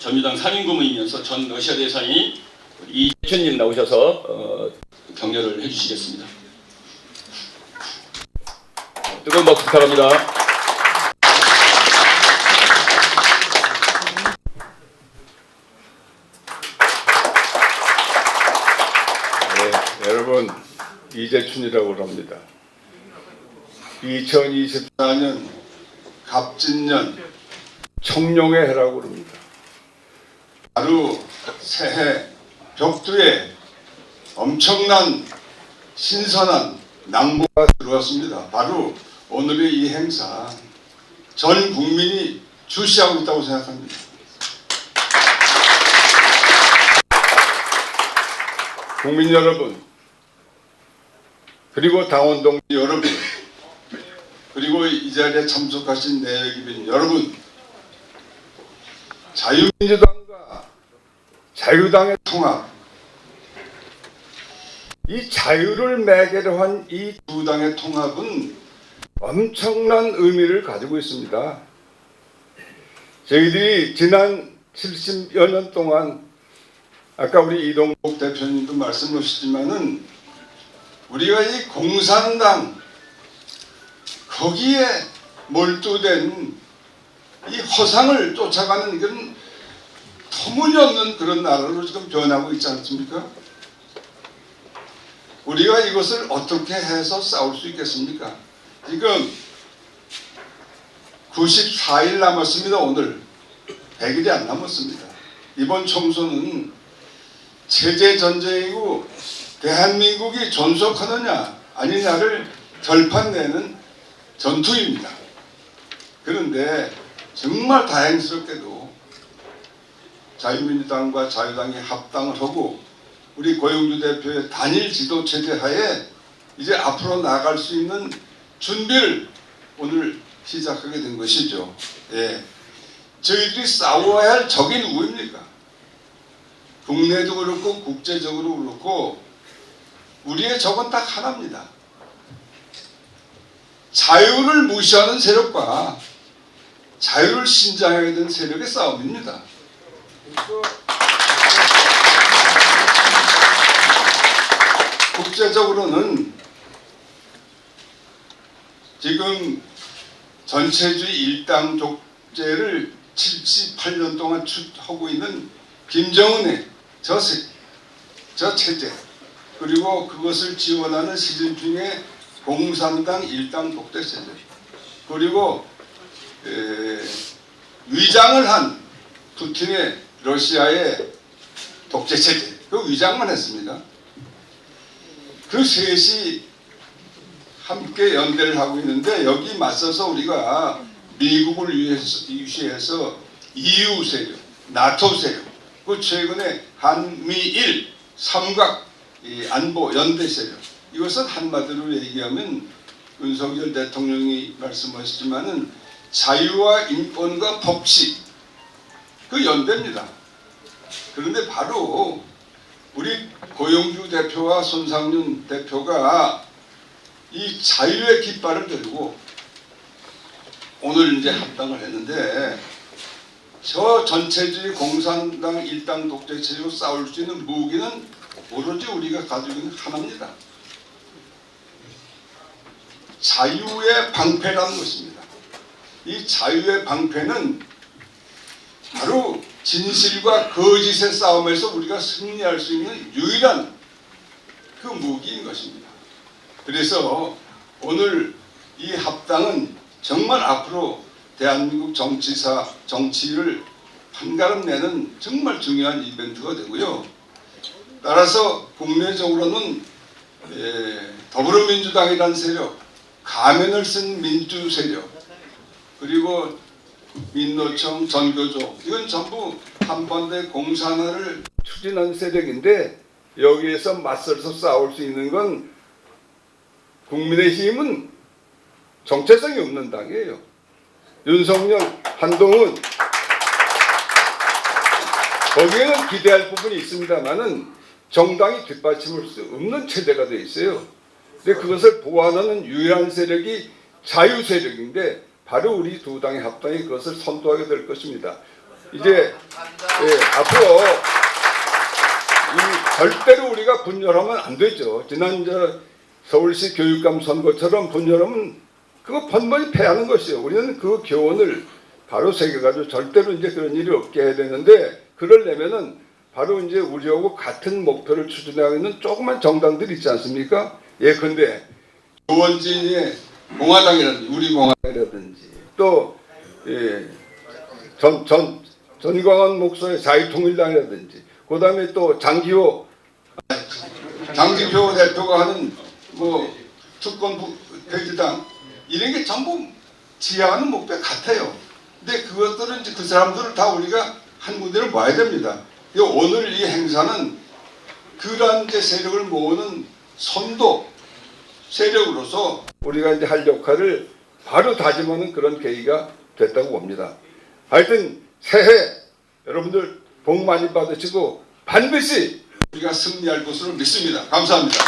전유당 상임고문이면서 전 러시아 대사인 이춘님 나오셔서 어, 격려를 해주시겠습니다. 뜨거운 박수 부탁합니다. 네, 여러분 이재춘이라고 합니다. 2024년 갑진년 청룡의 해라고 합니다. 바로 새해 벽두에 엄청난 신선한 낭보가 들어왔습니다. 바로 오늘의 이 행사 전 국민이 주시하고 있다고 생각합니다. 국민 여러분, 그리고 당원동 여러분, 그리고 이 자리에 참석하신 내외기빈 여러분, 자유민주당과 자유당의 통합, 이 자유를 매개로 한 이 두 당의 통합은 엄청난 의미를 가지고 있습니다. 저희들이 지난 70여 년 동안 아까 우리 이동국 대표님도 말씀하셨지만은 우리가 이 공산당 거기에 몰두된 이 허상을 쫓아가는 그런 터무니없는 그런 나라로 지금 변하고 있지 않습니까? 우리가 이것을 어떻게 해서 싸울 수 있겠습니까? 지금 94일 남았습니다. 오늘 100일이 안 남았습니다. 이번 총선은 체제 전쟁이고 대한민국이 존속하느냐 아니냐를 결판내는 전투입니다. 그런데 정말 다행스럽게도 자유민주당과 자유당이 합당을 하고 우리 고영주 대표의 단일 지도 체제 하에 이제 앞으로 나갈 수 있는 준비를 오늘 시작하게 된 것이죠. 예. 저희들이 싸워야 할 적이 누구입니까? 국내도 그렇고 국제적으로 그렇고 우리의 적은 딱 하나입니다. 자유를 무시하는 세력과 자유를 신장하게 된 세력의 싸움입니다. 국제적으로는 지금 전체주의 일당 독재를 78년 동안 하고 있는 김정은의 저, 세, 저 체제 그리고 그것을 지원하는 시진핑의 공산당 일당 독재 체제 그리고 에, 위장을 한 푸틴의 러시아의 독재 체제 그 위장만 했습니다. 그 셋이 함께 연대를 하고 있는데 여기 맞서서 우리가 미국을 위해서, 유시해서 EU 세력, 나토 세력, 그 최근에 한미일 삼각 이 안보 연대 세력 이것은 한마디로 얘기하면 윤석열 대통령이 말씀하셨지만은 자유와 인권과 법치 그 연대입니다. 그런데 바로 우리 고영주 대표와 손상윤 대표가 이 자유의 깃발을 들고 오늘 이제 합당을 했는데 저 전체주의 공산당 일당 독재 체제로 싸울 수 있는 무기는 오로지 우리가 가지고 있는 하나입니다. 자유의 방패라는 것입니다. 이 자유의 방패는 바로 진실과 거짓의 싸움에서 우리가 승리할 수 있는 유일한 그 무기인 것입니다. 그래서 오늘 이 합당은 정말 앞으로 대한민국 정치사 정치를 한가름 내는 정말 중요한 이벤트가 되고요. 따라서 국내적으로는 에, 더불어민주당이라는 세력, 가면을 쓴 민주 세력, 그리고 민노총, 전교조 이건 전부 한반도의 공산화를 추진한 세력인데 여기에서 맞서서 싸울 수 있는 건 국민의힘은 정체성이 없는 당이에요. 윤석열, 한동훈 거기에는 기대할 부분이 있습니다만은 정당이 뒷받침할 수 없는 체제가 돼 있어요. 근데 그것을 보완하는 유일한 세력이 자유 세력인데 바로 우리 두 당의 합당이 그것을 선도하게 될 것입니다. 이제 예, 앞으로 이 절대로 우리가 분열하면 안 되죠. 지난 저 서울시 교육감 선거처럼 분열하면 그거 번번이 패하는 것이요. 우리는 그 교훈을 바로 새겨가지고 절대로 이제 그런 일이 없게 해야 되는데 그러려면은 바로 이제 우리하고 같은 목표를 추진하고 있는 조그만 정당들 있지 않습니까? 예, 근데 조원진의 공화당이라든지 우리 공화당이라든지 또 예, 전, 전, 전광훈 목사의 자유통일당이라든지 그 다음에 또 장기호 장기표 대표가 하는 뭐 특권부 대지당 이런 게 전부 지향하는 목표 같아요. 근데 그것들은 이제 그 사람들을 다 우리가 한 군데를 모아야 됩니다. 이 오늘 이 행사는 그러한 세력을 모으는 선도 세력으로서 우리가 이제 할 역할을 바로 다짐하는 그런 계기가 됐다고 봅니다. 하여튼 새해 여러분들 복 많이 받으시고 반드시 우리가 승리할 것으로 믿습니다. 감사합니다.